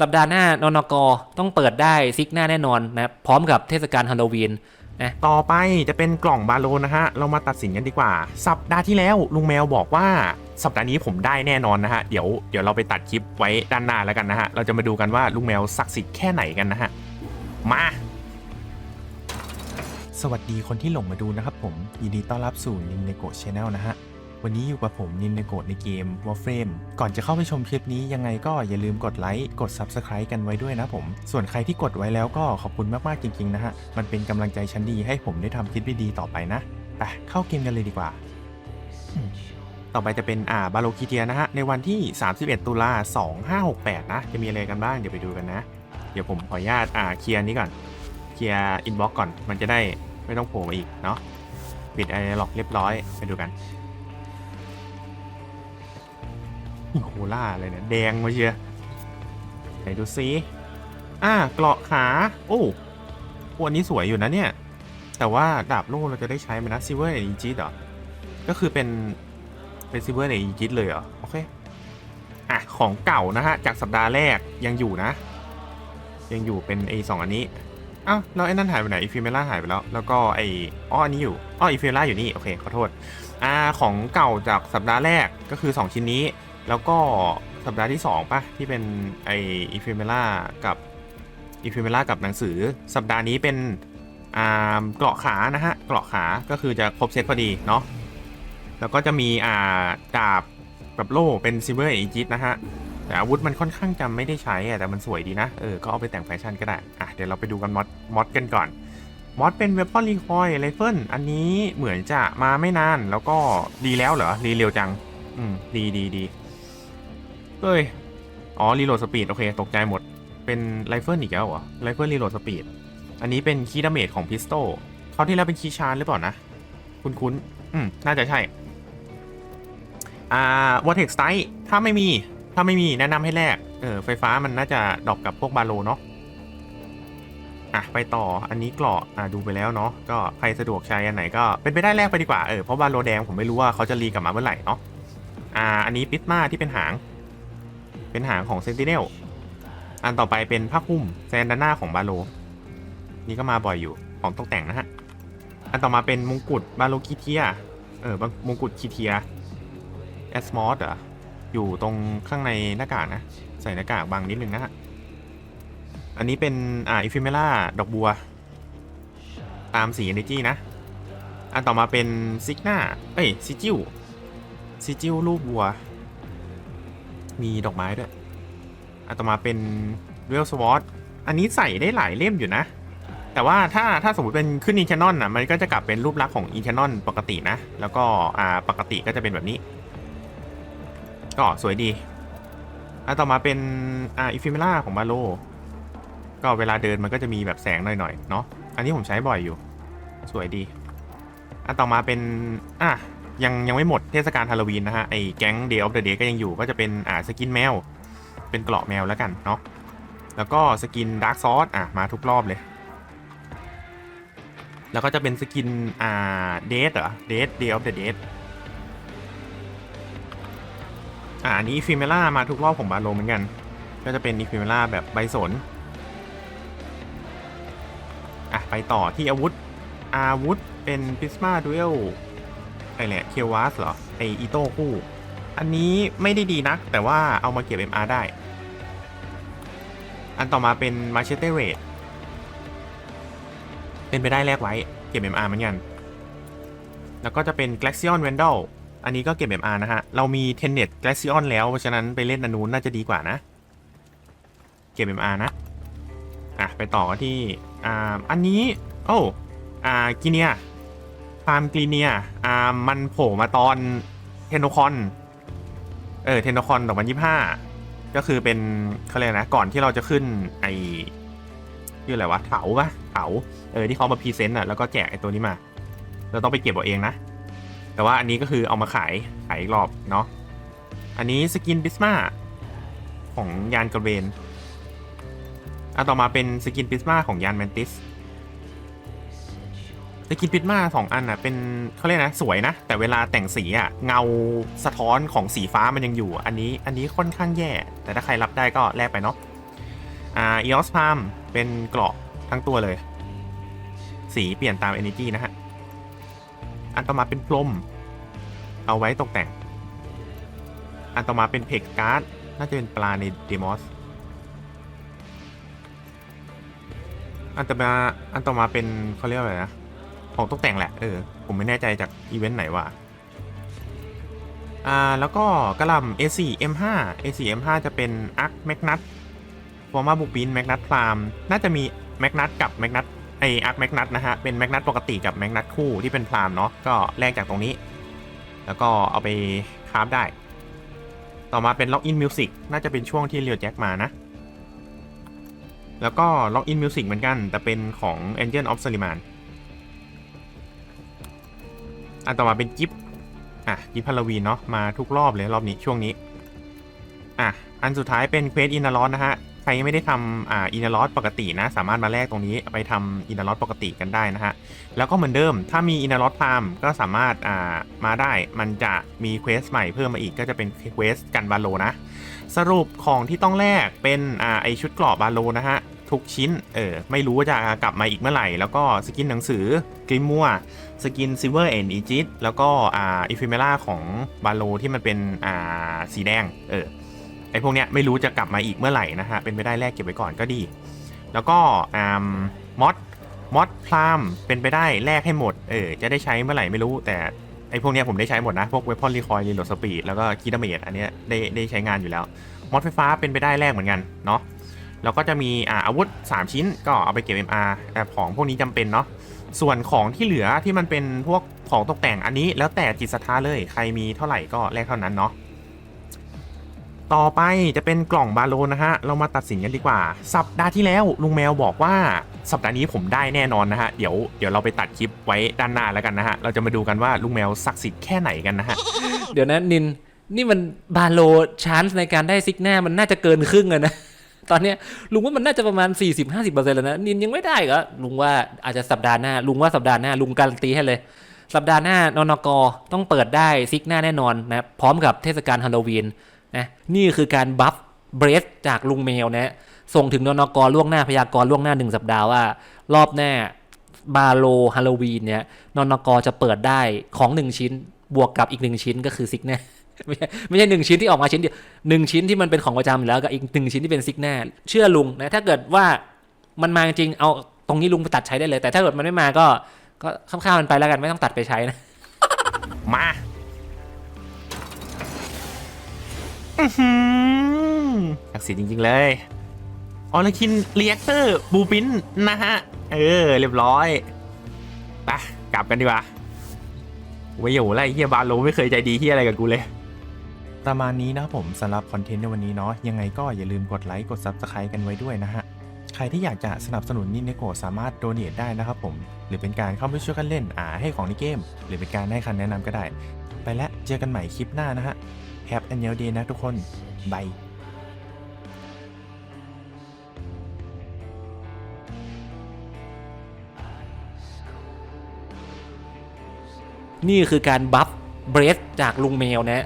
สัปดาห์หน้านนกต้องเปิดได้ซิกหน้าแน่นอนนะครับพร้อมกับเทศกาลฮาโลวีนนะต่อไปจะเป็นกล่องบาโลนะฮะ เรามาตัดสินกันดีกว่า สัปดาห์ที่แล้วลุงแมวบอกว่าสัปดาห์นี้ผมได้แน่นอนนะฮะ เดี๋ยวเดี๋ยวเราไปตัดคลิปไว้ด้านหน้าแล้วกันนะฮะ เราจะมาดูกันว่าลุงแมวศักดิ์สิทธิ์แค่ไหนกันนะฮะ มา สวัสดีคนที่หลงมาดูนะครับผม ยินดีต้อนรับสู่นินเนโกะชาแนลนะฮะ วันนี้อยู่กับผมนินเนโกะในเกม Warframe ก่อนจะเข้าไปชมคลิปนี้ยังไงก็อย่าลืมกดไลค์ กด Subscribe กันไว้ด้วยนะผม ส่วนใครที่กดไว้แล้วก็ขอบคุณมาก ๆ จริง ๆ นะฮะ มันเป็นกำลังใจชั้นดีให้ผมได้ทำคลิปดีๆต่อไปนะไปเข้าเกมกันเลยดีกว่า ต่อไปจะเป็นอ่าบาโลคิเทียนะฮะ ในวันที่ 31 ตุลา 2568 นะ จะมีอะไรกันบ้างเดี๋ยวไปดูกันนะ เดี๋ยวผมขออนุญาตอ่าเคลียร์นี้ก่อน เคลียร์อินบ็อกก่อน มันจะได้ไม่ต้องโผล่มาอีกเนาะ ปิดไอล็อกเรียบร้อย ไปดูกัน โคล่าอะไรเนี่ย แดงมาเชียไหนดูซิอ่าเกราะขาโอ้อ้อันนี้สวยอยู่นะเนี่ย แต่ว่าดาบโล่เราจะได้ใช้ไหมนะซิเวอร์อีจิตเหรอ ก็คือเป็น เป็นซิเวอร์อีจิตเลยเหรอ โอเค อะ ของเก่านะฮะ จากสัปดาห์แรกยังอยู่นะ ยังอยู่เป็นไอสองอันนี้อ้าวแล้วไอ้นั่นหายไปไหนอีฟิเมล่าหายไปแล้ว แล้วก็ไออ้ออันนี้อยู่อ้ออีฟิเมล่าอยู่นี่ โอเค ขอโทษ อ่า ของเก่าจากสัปดาห์แรกก็คือ 2 ชิ้นนี้ แล้วก็สัปดาห์ที่ 2ปะที่เป็นไออีฟิเมล่ากับอีฟิเมล่ากับหนังสือ สัปดาห์นี้เป็นอ่าเกราะขานะฮะเกราะขาก็คือจะครบเซตพอดีเนาะแล้วก็จะมีอ่าดาบแบบโล่เป็นซิเวอร์อีจิตนะฮะแต่อาวุธมันค่อนข้างจะไม่ได้ใช้อะแต่มันสวยดีนะเออก็เอาไปแต่งแฟชั่นก็ได้อะเดี๋ยวเราไปดูกันมอดมอดกันก่อนมอดเป็นเวพอนรีคอยไรเฟิลอันนี้เหมือนจะมาไม่นานแล้วก็ดีแล้วเหรอรีเร็วจัง อืมดีดีดี เอ้ย อ๋อรีโหลดสปีดโอเค ตกใจหมด เป็นไรเฟิลอีกแล้วเหรอไรเฟิลรีโหลดสปีด อันนี้เป็นคีย์ดาเมจของพิสโตเขาวที่แล้วเป็นคีย์ชาร์หรือเปล่านะ คุ้นคุ้นๆอืม น่าจะใช่ อ่าวอเทกซ์ไถ้าไม่มี ถ้าไม่มีแนะนำให้แลก เออ ไฟฟ้ามันน่าจะดรอปกับพวกบาโลเนาะ อะ ไปต่อ อันนี้เกราะ อะดูไปแล้วเนาะ ก็ใครสะดวกใช้อันไหนก็เป็นไปได้แลกไปดีกว่า เออ เพราะบาโลแดงผมไม่รู้ว่าเขาจะรีกลับมาเมื่อไหร่เนาะ อ่า อันนี้ปิสมาที่เป็นหาง เป็นหางของเซนติเนล อันต่อไปเป็นผ้าคลุมแซนดาน่าของบาโล นี่ก็มาบ่อยอยู่ของตกแต่งนะฮะ อันต่อมาเป็นมงกุฎบาโลคิเทีย เออ มงกุฎคิเทียแอสมอสเหรอ อยู่ตรงข้างในหน้ากากนะ ใส่หน้ากากบางนิดนึงนะฮะ อันนี้เป็น อ่าอิฟิเมล่าดอกบัว ตามสี Energy นะ อันต่อมาเป็นซิกหน้า เอ้ยซิจิวซิจิวรูปบัว มีดอกไม้ด้วยอัต่อมาเป็นเวลสวอตอันนี้ใส่ได้หลายเล่มอยู่นะ แต่ว่าถ้าถ้าสมมติเป็นขึ้นอินแคนนอนอะมันก็จะกลับเป็นรูปลักษณ์ของอินแคนนอนปกตินะ แล้วก็อ่าปกติก็จะเป็นแบบนี้ ก็สวยดีอันต่อมาเป็นอ่าอิฟิเมล่าของมาโล ก็เวลาเดินมันก็จะมีแบบแสงหน่อยๆเนาะอันนี้ผมใช้บ่อยอยู่ สวยดีอันต่อมาเป็นอะ ยังยังไม่หมดเทศกาลฮาโลวีนนะฮะไอ้แก๊งเดย์ออฟเดอะเดย์ก็ยังอยู่ก็จะเป็นอ่าสกินแมว เป็นเกราะแมวแล้วกันเนาะแล้วก็สกินดาร์กซอสอะมาทุกรอบเลย แล้วก็จะเป็นสกินอ่าเดทเหรอเดทเดย์ออฟเดอะเดย์อ่าอันนี้ฟิเมล่ามาทุกรอบของบาโลเหมือนกัน ก็จะเป็นอีฟิเมล่าแบบใบสนอะไปต่อที่อาวุธอาวุธเป็นพิสมาดูเอล อะไรแหละเคียววัสเหรอไออีโต้คู่ อันนี้ไม่ได้ดีนัก แต่ว่าเอามาเก็บ MR ได้ อันต่อมาเป็นมาเชเตเรดเป็นไปได้แลกไว้เก็บ MR เหมือนกัน แล้วก็จะเป็น Glaceon Vandal อันนี้ก็เก็บ MR นะฮะ เรามี Tenet Glaceon แล้ว เพราะฉะนั้นไปเล่นอนูนน่าจะดีกว่านะ เก็บ MR นะ อะ ไปต่อกันที่ อ่า อันนี้ โอ้ อ่า กิเนีย ฟาร์มกรีเนียอ่ามันโผล่มาตอนเทนโนคอนเออเทนโนคอน2025ก็คือเป็นเขาเรียกนะก่อนที่เราจะขึ้นไอชื่ออะไรวะเถาปะเถาเออที่เขามาพรีเซนต์อะแล้วก็แจกไอตัวนี้มา เราต้องไปเก็บเอาเองนะ แต่ว่าอันนี้ก็คือเอามาขายขายอีกรอบเนาะอันนี้สกินบิสมาของยานกระเวนอันต่อมาเป็นสกินพิสมาของยานแมนติส สกินพิสมาสองอันอะเป็นเขาเรียกนะสวยนะ แต่เวลาแต่งสีอะเงาสะท้อนของสีฟ้ามันยังอยู่ อันนี้อันนี้ค่อนข้างแย่ แต่ถ้าใครรับได้ก็แลกไปเนาะอ่า EOS Palm เป็นเกราะทั้งตัวเลย สีเปลี่ยนตาม Energy นะฮะ อันต่อมาเป็นพรม เอาไว้ตกแต่ง อันต่อมาเป็นเพกการ์ดน่าจะเป็นปลาในเดมอสอันต่อมาอันต่อมาเป็นเขาเรียกว่าอะไรนะ ของตกแต่งแหละเออผมไม่แน่ใจจากอีเวนต์ไหนว่ะอ่า แล้วก็กระลำ A4 M5 A4 M5 จะเป็น Arc Magnus ฟอร์มาบุปินแมกนัตพรามน่าจะมีแมกนัตกับแมกนัตไออาร์คแมกนัตนะฮะ เป็นแมกนัตปกติกับแมกนัตคู่ที่เป็นพรามเนาะก็แลกจากตรงนี้ แล้วก็เอาไปคราฟได้ ต่อมาเป็น Lock in Music น่าจะเป็นช่วงที่เรียวแจ็คมานะ แล้วก็ Lock in Music เหมือนกัน แต่เป็นของ Angel of Soliman อันต่อมาเป็นกิฟอะกิฟฮาลวีนเนาะมาทุกรอบเลยรอบนี้ช่วงนี้อะอันสุดท้ายเป็นเควสอินารอสนะฮะใครยังไม่ได้ทำอ่าอินารอสปกตินะ สามารถมาแลกตรงนี้ไปทำอินารอสปกติกันได้นะฮะแล้วก็เหมือนเดิม ถ้ามีอินารอสพามก็สามารถอ่ามาได้มันจะมีเควสใหม่เพิ่มมาอีกก็จะเป็นเควสกันบาโลนะ สรุปของที่ต้องแลกเป็นอ่าไอชุดเกราะบาโลนะฮะ ทุกชิ้น เออ ไม่รู้ว่าจะกลับมาอีกเมื่อไหร่ แล้วก็สกินหนังสือกริมมัวสกินซิเวอร์แอนอีจิตแล้วก็อ่าอิฟิเมล่าของบาโลที่มันเป็นอ่าสีแดง เออ ไอพวกเนี้ยไม่รู้จะกลับมาอีกเมื่อไหร่นะฮะ เป็นไปได้แลกเก็บไว้ก่อนก็ดี แล้วก็อ่ามอดมอดพรามเป็นไปได้แลกให้หมด เออ จะได้ใช้เมื่อไหร่ไม่รู้ แต่ไอพวกเนี้ยผมได้ใช้หมดนะ พวกเวพอนรีคอยรีโหลดสปีดแล้วก็คีดเมจอันเนี้ยได้ได้ใช้งานอยู่แล้ว มอดไฟฟ้าเป็นไปได้แลกเหมือนกันเนาะ แล้วก็จะมีอาวุธ 3 ชิ้นก็เอาไปเก็บ MR แต่ของพวกนี้จำเป็นเนาะส่วนของที่เหลือที่มันเป็นพวกของตกแต่งอันนี้แล้วแต่จิตศรัทธาเลยใครมีเท่าไหร่ก็แลกเท่านั้นเนาะต่อไปจะเป็นกล่องบาโลนะฮะ เรามาตัดสินกันดีกว่า สัปดาห์ที่แล้วลุงแมวบอกว่าสัปดาห์นี้ผมได้แน่นอนนะฮะ เดี๋ยวเดี๋ยวเราไปตัดคลิปไว้ด้านหน้าแล้วกันนะฮะ เราจะมาดูกันว่าลุงแมวศักดิ์สิทธิ์แค่ไหนกันนะฮะ เดี๋ยวนะนิน นี่มันบาโลชานส์ในการได้ซิกแน่มันน่าจะเกินครึ่งอะนะ ตอนเนี้ยลุงว่ามันน่าจะประมาณ 40-50%แล้วนะนินยังไม่ได้เหรอลุงว่าอาจจะสัปดาห์หน้า ลุงว่าสัปดาห์หน้าลุงการันตีให้เลยสัปดาห์หน้านนกต้องเปิดได้ซิกหน้าแน่นอนนะพร้อมกับเทศกาลฮาโลวีนนะนี่คือการบัฟเบรสจากลุงแมวนะส่งถึงนนกล่วงหน้าพยากรล่วงหน้าหนึ่งสัปดาห์ว่า รอบหน้าบาโลฮาโลวีนเนี่ยนนกจะเปิดได้ของหนึ่งชิ้น บวกกับอีกหนึ่งชิ้นก็คือซิกแน่ ไม่ใช่ไม่ใช่หนึ่งชิ้นที่ออกมาชิ้นเดียวหนึ่งชิ้นที่มันเป็นของประจำอยู่แล้วกับอีกหนึ่งชิ้นที่เป็นซิกแน่เชื่อลุงนะถ้าเกิดว่ามันมาจริงๆเอาตรงนี้ลุงไปตัดใช้ได้เลย แต่ถ้าเกิดมันไม่มาก็ก็ข้ามๆมันไปแล้วกันไม่ต้องตัดไปใช้นะ มาอือหือศักดิ์สิทธิ์จริง ๆ เลยออลคินเรียกเตอร์บูปินนะฮะ เออ เรียบร้อยไปกลับกันดีกว่าไว้อยู่ไรเฮียบาโลไม่เคยใจดีเฮียอะไรกับกูเลย ประมาณนี้นะครับผมสำหรับคอนเทนต์ในวันนี้เนาะยังไงก็อย่าลืมกดไลค์กด Subscribe กันไว้ด้วยนะฮะใครที่อยากจะสนับสนุนนินเนโกสามารถโดเน a ได้นะครับผม หรือเป็นการเข้าไปช่วยกันเล่นอ่าให้ของในเกม หรือเป็นการให้คำแนะนำก็ได้ ไปแล้วเจอกันใหม่คลิปหน้านะฮะ Have a new day นะทุกคนบายนี่คือการบัฟเบรสจากลุงแมวนะ